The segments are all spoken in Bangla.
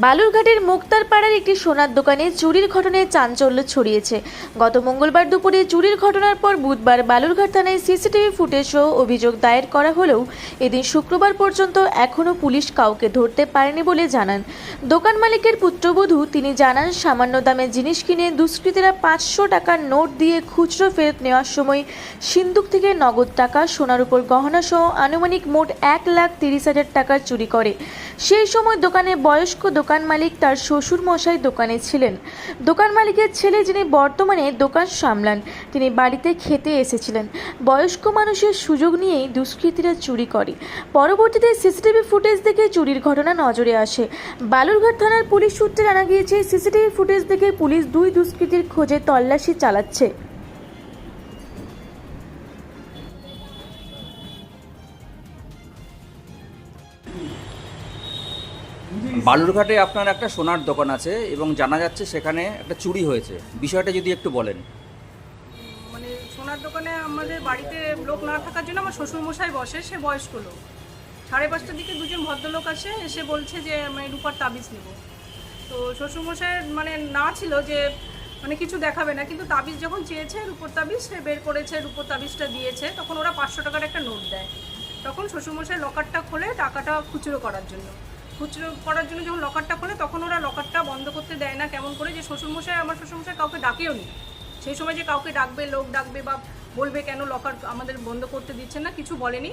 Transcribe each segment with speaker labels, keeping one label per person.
Speaker 1: বালুরঘাটের মুক্তারপাড়ার একটি সোনার দোকানে চুরির ঘটনায় চাঞ্চল্য ছড়িয়েছে। গত মঙ্গলবার দুপুরে চুরির ঘটনার পর বুধবার বালুরঘাট থানায় সিসিটিভি ফুটেজ সহ অভিযোগ দায়ের করা হলেও এদিন শুক্রবার পর্যন্ত এখনও পুলিশ কাউকে ধরতে পারেনি বলে জানান। দোকান মালিকের পুত্রবধূ তিনি জানান, সামান্য দামে জিনিস কিনে দুষ্কৃতীরা পাঁচশো টাকার নোট দিয়ে খুচরো ফেরত নেওয়ার সময় সিন্দুক থেকে নগদ টাকা, সোনার উপর গহনা সহ আনুমানিক মোট এক লাখ তিরিশ হাজার টাকার চুরি করে। সেই সময় দোকানে বয়স্ক দোকান মালিক তার শ্বশুর মশাই দোকানে ছিলেন। দোকান মালিকের ছেলে যিনি বর্তমানে দোকান সামলান, তিনি বাড়িতে খেতে এসেছিলেন। বয়স্ক মানুষের সুযোগ নিয়েই দুষ্কৃতীরা চুরি করে। পরবর্তীতে সিসিটিভি ফুটেজ দেখে চুরির ঘটনা নজরে আসে। বালুরঘাট থানার পুলিশ সূত্রে জানা গিয়েছে, সিসিটিভি ফুটেজ দেখে পুলিশ দুই দুষ্কৃতীর খোঁজে তল্লাশি চালাচ্ছে।
Speaker 2: বালুরঘাটে আপনার একটা সোনার দোকান আছে এবং জানা যাচ্ছে সেখানে একটা চুরি হয়েছে। বিষয়টা যদি একটু বলেন।
Speaker 3: মানে সোনার দোকানে আমাদের বাড়িতে লোক না থাকার জন্য আমার শ্বশুরমশাই বসে, সে বয়স্ক লোক। সাড়ে পাঁচটার দিকে দুজন ভদ্রলোক আসে, এসে বলছে যে আমি রূপার তাবিজ নেব। তো শ্বশুরমশাইয়ের মানে না ছিল যে মানে কিছু দেখাবে না, কিন্তু তাবিজ যখন চেয়েছে রূপোর তাবিজ, সে বের করেছে, রূপোর তাবিজটা দিয়েছে, তখন ওরা পাঁচশো টাকার একটা নোট দেয়। তখন শ্বশুরমশাই লকারটা খোলে টাকাটা খুচরো করার জন্য। খুচরো করার জন্য যখন লকারটা খোলে তখন ওরা লকারটা বন্ধ করতে দেয় না। কেমন করে? যে শ্বশুরমশাই আমার শ্বশুরমশাই কাউকে ডাকেও নি। সেই সময় যে কাউকে ডাকবে লোক ডাকবে বা বলবে কেন লকার আমাদের বন্ধ করতে দিচ্ছেন না কিছু বলেনি।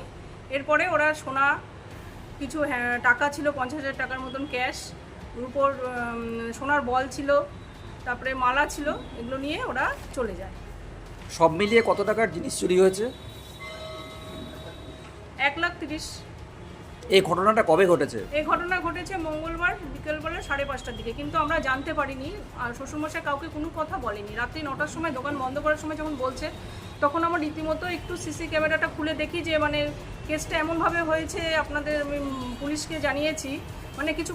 Speaker 3: এরপরে ওরা সোনা কিছু হ্যাঁ, টাকা ছিল পঞ্চাশ হাজার টাকার মতন ক্যাশ। রুপোর সোনার বল ছিল তারপরে মালা ছিল এগুলো নিয়ে ওরা চলে যায়।
Speaker 2: সব মিলিয়ে কত টাকার জিনিস চুরি হয়েছে?
Speaker 3: এক লাখ তিরিশ।
Speaker 2: এই ঘটনাটা কবে ঘটেছে?
Speaker 3: এই ঘটনা ঘটেছে মঙ্গলবার বিকেলবেলা সাড়ে পাঁচটার দিকে। কিন্তু আমরা জানতে পারিনি, আর শ্বশুরমশাই কাউকে কোনো কথা বলেনি। রাত্রি নটার সময়, দোকান বন্ধ করার সময় যখন বলছে, তখন আমার রীতিমতো একটু সিসি ক্যামেরাটা খুলে দেখি যে মানে কেসটা এমনভাবে হয়েছে, আপনাদের আমি পুলিশকে জানিয়েছি। মানে কিছু